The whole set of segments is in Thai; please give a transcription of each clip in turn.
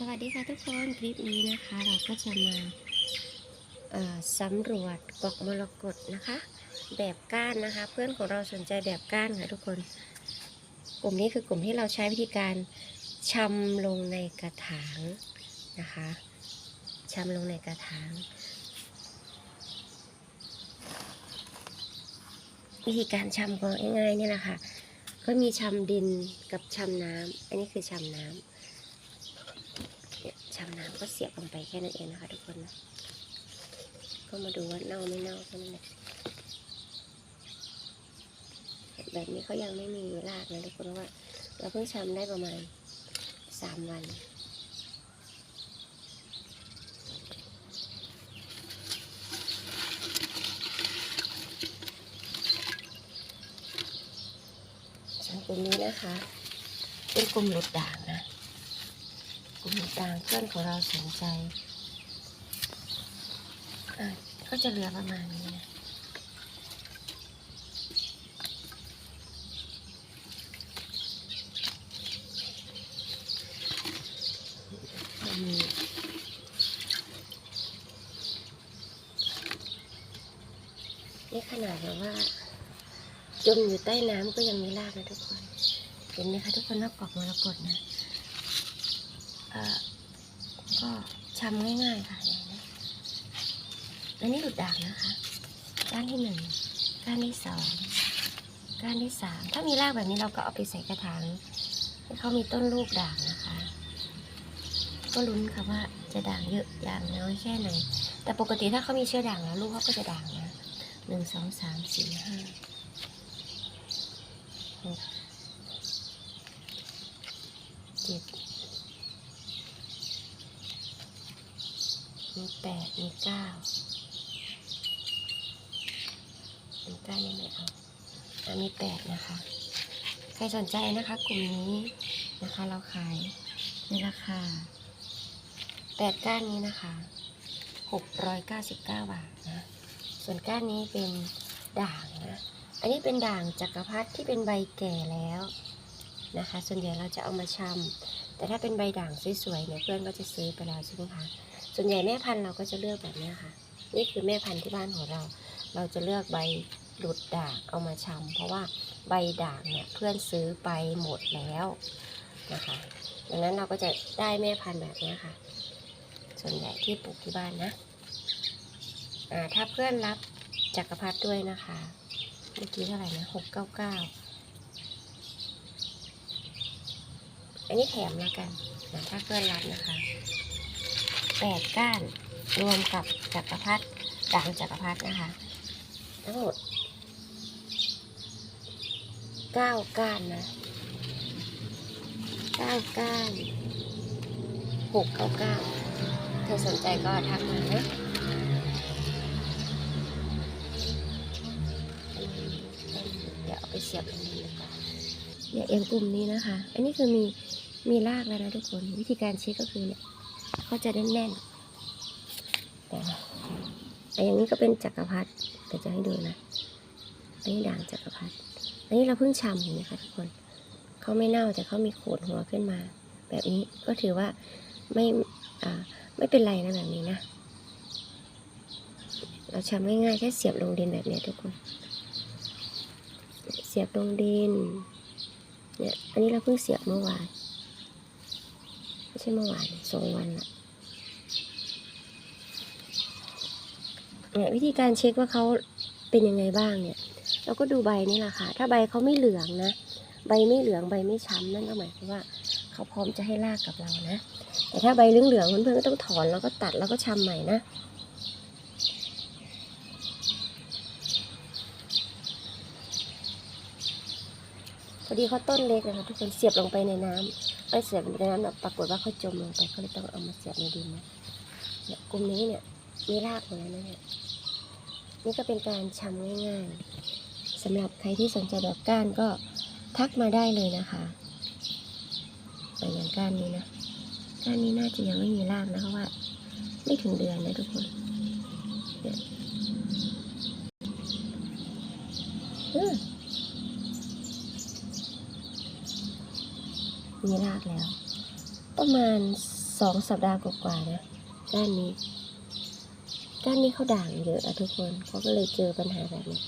สวัสดีค่ะทุกคนคลิปนี้นะคะ เราก็จะมาสำรวจกอกมรกตนะคะ แบบก้านนะคะ เพื่อนของเราสนใจแบบก้านค่ะทุกคน กลุ่มนี้คือกลุ่มที่เราใช้วิธีการชำลงในกระถางนะคะชำลงในกระถาง วิธีการชำก็ง่ายๆนี่แหละค่ะก็มีชำดินกับชำน้ำอันนี้คือชำน้ำเนี่ยชามน้ำก็เสียบลงไปแค่นั้นเองนะคะ ทุกคนนะก็มาดูว่าเน่าไม่เน่าแค่นั้นแหละแบบนี้เขายังไม่มีรากนะทุกคนเพราะว่า เราเพิ่งชำได้ประมาณสามวันส่วนกลุ่มนี้นะคะ เป็นกลุ่มหลุดด่างนะ ลุ่มต่างเพื่อนของเราสนใจก็จะเหลือประมาณนี้นะนี่ขนาดแบบว่าจมอยู่ใต้น้ำก็ยังมีรากนะทุกคน เห็นไหมคะทุกคนนอกกอกมรกตนะ ก็ชำง่ายๆค่ะอย่างนี้อันนี้หลุดด่างนะคะ ก้านที่หนึ่งก้านที่สองก้านที่สามถ้ามีรากแบบนี้เราก็เอาไปใส่กระถางให้เขามีต้นลูกด่างนะคะ ก็ลุ้นค่ะว่าจะด่างเยอะด่างน้อยแค่ไหน แต่ปกติถ้าเขามีเชื้อด่างแล้วลูกเขาก็จะด่างนะหนึ่งสองสามสี่ห้าหกเจ็ด มีแปดมีเก้ามีเก้ายังไม่เอาอันมีแปดนะคะ ใครสนใจนะคะ กลุ่มนี้นะคะ เราขายในราคาแปดก้านนี้นะคะหกร้อยเก้าสิบเก้าบาทนะ ส่วนก้านนี้เป็นด่างนะ อันนี้เป็นด่างจักรพรรดิที่เป็นใบแก่แล้วนะคะ ส่วนใหญ่เราจะเอามาชำแต่ถ้าเป็นใบด่างสวยๆเนี่ยเพื่อนก็จะซื้อไปแล้วใช่ไหมคะ ส่วนใหญ่แม่พันธุ์เราก็จะเลือกแบบนี้ค่ะ นี่คือแม่พันธุ์ที่บ้านของเรา เราจะเลือกใบหลุดด่างเอามาชำเพราะว่าใบด่างเนี่ยเพื่อนซื้อไปหมดแล้วนะคะ ดังนั้นเราก็จะได้แม่พันธุ์แบบนี้ค่ะ ส่วนใหญ่ที่ปลูกที่บ้านนะอ่าถ้าเพื่อนรับจักรพรรดิด้วยนะคะ เมื่อกี้เท่าไหร่นะหกเก้าเก้าอันนี้แถมแล้วกันนะถ้าเพื่อนรับนะคะ แปดก้านรวมกับจักรพรรดิด่างจักรพรรดินะคะ ทั้งหมดเก้าก้านนะเก้าก้านหกเก้าเก้าเธอสนใจก็ทักมานะเดี๋ยวเอาไปเสียบตรงนี้กว่าเนี่ยเอ็นกลุ่มนี้นะคะ อันนี้คือมีมีรากแล้วนะทุกคน วิธีการเช็คก็คือเนี่ย เขาจะแน่นๆแต่แต่อย่างนี้ก็เป็นจักรพรรดิแต่จะให้ดูนะ อันนี้ด่างจักรพรรดิอันนี้เราเพิ่งชำเห็นไหมคะทุกคนเขาไม่เน่าแต่เขามีโขดหัวขึ้นมา แบบนี้ก็ถือว่าไม่ไม่เป็นไรนะแบบนี้นะ เราชำง่ายๆแค่เสียบลงดินแบบนี้ทุกคน เสียบลงดินเนี่ยอันนี้เราเพิ่งเสียบเมื่อวาน ไม่ใช่เมื่อวานสองวันละเนี่ยวิธีการเช็คว่าเขาเป็นยังไงบ้างเนี่ยเราก็ดูใบนี่แหละค่ะ ถ้าใบเขาไม่เหลืองนะ ใบไม่เหลืองใบไม่ช้ำนั่นก็หมายความว่าเขาพร้อมจะให้รากกับเรานะ แต่ถ้าใบเหลืองๆเพื่อนๆก็ต้องถอนแล้วก็ตัดแล้วก็ชำใหม่นะ พอดีเขาต้นเล็กนะคะทุกคนเสียบลงไปในน้ำไปเสียบในน้ำแบบปรากฏว่าเขาจมลงไปก็เลยต้องเอามาเสียบในดินนะเนี่ยกลุ่มนี้เนี่ยมีรากหมดแล้วนะเนี่ยนี่ก็เป็นการชำง่ายๆสำหรับใครที่สนใจแบบก้านก็ทักมาได้เลยนะคะแต่อย่างก้านนี้นะก้านนี้น่าจะยังไม่มีรากนะเพราะว่า ไม่ถึงเดือนนะทุกคนเนี่ยอื มมีรากแล้ว ประมาณสองสัปดาห์กว่าๆนะก้านนี้ก้านนี้เขาด่างเยอะอะทุกคนเขาก็เลยเจอปัญหาแบบนี้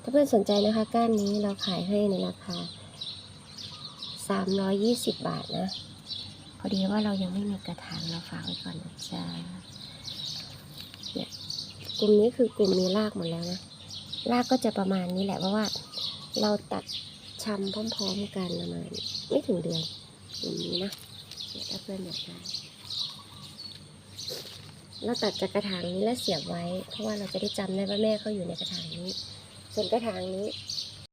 ถ้าเพื่อนสนใจนะคะ ก้านนี้เราขายให้ในราคา 320 บาทนะ พอดีว่าเรายังไม่มีกระถางเราฝากไว้ก่อนนะจ๊ะเนี่ยกลุ่มนี้คือกลุ่มมีรากหมดแล้วนะรากก็จะประมาณนี้แหละเพราะว่า เราตัดชำพร้อมๆกันประมาณไม่ถึงเดือนอย่างนี้นะเนี่ยถ้าเพื่อนอยากได้เราตัดจากกระถางนี้แล้วเสียบไว้ เพราะว่าเราจะได้จำได้ว่าแม่เขาอยู่ในกระถางนี้ ส่วนกระถางนี้